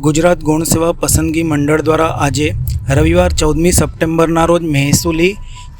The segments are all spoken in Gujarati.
ગુજરાત ગૌણ સેવા પસંદગી મંડળ દ્વારા આજે રવિવાર ચૌદમી સપ્ટેમ્બરના રોજ મહેસૂલી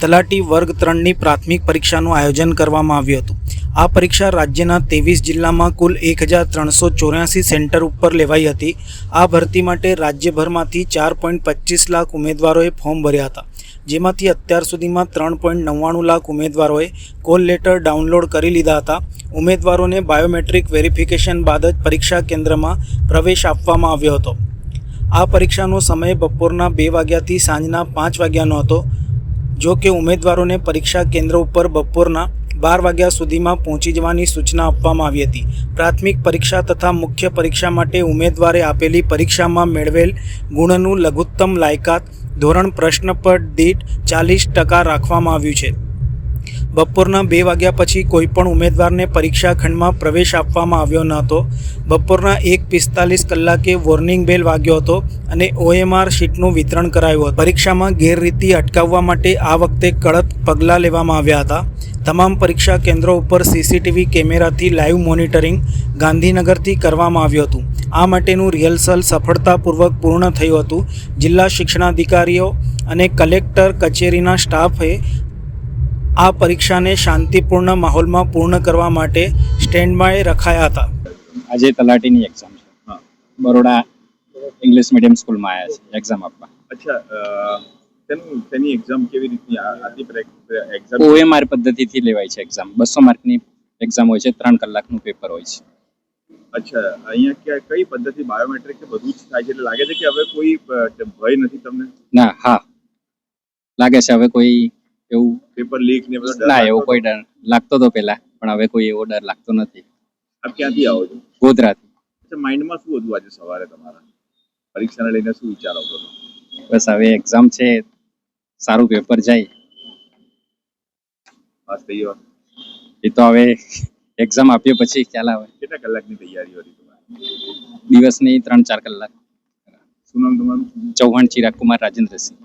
તલાટી વર્ગ ત્રણની પ્રાથમિક પરીક્ષાનું આયોજન કરવામાં આવ્યું હતું. આ પરીક્ષા રાજ્યના ત્રેવીસ જિલ્લામાં કુલ એક હજાર ત્રણસો ચોર્યાસી સેન્ટર ઉપર લેવાઈ હતી. આ ભરતી માટે રાજ્યભરમાંથી ચાર પોઈન્ટ પચીસ લાખ ઉમેદવારોએ ફોર્મ ભર્યા હતા. જેમાંથી અત્યાર સુધીમાં ત્રણ પોઈન્ટ નવ્વાણું લાખ ઉમેદવારોએ કોલ લેટર ડાઉનલોડ કરી લીધા હતા. ઉમેદવારોને બાયોમેટ્રિક વેરિફિકેશન બાદ જ પરીક્ષા કેન્દ્રમાં પ્રવેશ આપવામાં આવ્યો હતો. આ પરીક્ષાનો સમય બપોરના બે વાગ્યાથી સાંજના પાંચ વાગ્યાનો હતો. જો કે ઉમેદવારોને પરીક્ષા કેન્દ્ર ઉપર બપોરના બાર વાગ્યા સુધીમાં પહોંચી જવાની સૂચના આપવામાં આવી હતી. પ્રાથમિક પરીક્ષા તથા મુખ્ય પરીક્ષા માટે ઉમેદવારે આપેલી પરીક્ષામાં મેળવેલ ગુણનું લઘુત્તમ લાયકાત ધોરણ પ્રશ્ન પર દીઠ ચાલીસ ટકા રાખવામાં આવ્યું છે. બપોરના બે વાગ્યા પછી કોઈપણ ઉમેદવારને પરીક્ષા ખંડમાં પ્રવેશ આપવામાં આવ્યો ન હતો. બપોરના એક પિસ્તાલીસ કલાકે વોર્નિંગ બેલ વાગ્યો હતો અને ઓએમઆર શીટનું વિતરણ કરાયું હતું. પરીક્ષામાં ગેરરીતિ અટકાવવા માટે આ વખતે કડક પગલાં લેવામાં આવ્યા હતા. તમામ પરીક્ષા કેન્દ્રો ઉપર સીસીટીવી કેમેરાથી લાઈવ મોનિટરિંગ ગાંધીનગરથી કરવામાં આવ્યું હતું. આ માટેનું રિહર્સલ સફળતાપૂર્વક પૂર્ણ થયું હતું. જિલ્લા શિક્ષણાધિકારીઓ અને કલેક્ટર કચેરીના સ્ટાફે આ પરીક્ષાને શાંતિપૂર્ણ માહોલમાં પૂર્ણ કરવા માટે સ્ટેન્ડમાં રખાયા હતા. આજે તલાટીની એક્ઝામ છે. હા. બરોડા ઇંગ્લિશ મીડિયમ સ્કૂલમાં આવ્યા છે એક્ઝામ આપવા. અચ્છા તેનું તેની એક્ઝામ કેવી રીતની આ એક્ઝામ ઓએમઆર પદ્ધતિથી લેવાય છે એક્ઝામ બસો માર્કની એક્ઝામ હોય છે ત્રણ કલાકનું પેપર હોય છે. અચ્છા અહીંયા ક્યાં કઈ પદ્ધતિ બાયોમેટ્રિક કે બધું જ થાય છે? એટલે લાગે છે કે હવે કોઈ ભય નથી તમને? ના હા. લાગે છે હવે કોઈ એવું પેપર લીક ને બધો ના એવો કોઈ ડર લાગતો તો પહેલા પણ હવે કોઈ એવો ડર લાગતો નથી. આપ ક્યાંથી આવો છો? ગોધરાથી. અચ્છા માઇન્ડમાં શું હતું આજે સવારે તમારા? પરીક્ષાને લઈને શું વિચાર આવતો હતો? બસ હવે એક્ઝામ છે સારું પેપર જાય. પાસ થઈ ગયો. એ તો હવે એક્ઝામ આપ્યો પછી ખ્યાલ આવે. કેટલા કલાકની તૈયારી હતી તમારી? દિવસની ત્રણ ચાર કલાક. શું નામ તમારું? ચૌહાણ ચિરાગ કુમાર રાજેન્દ્રસિંહ.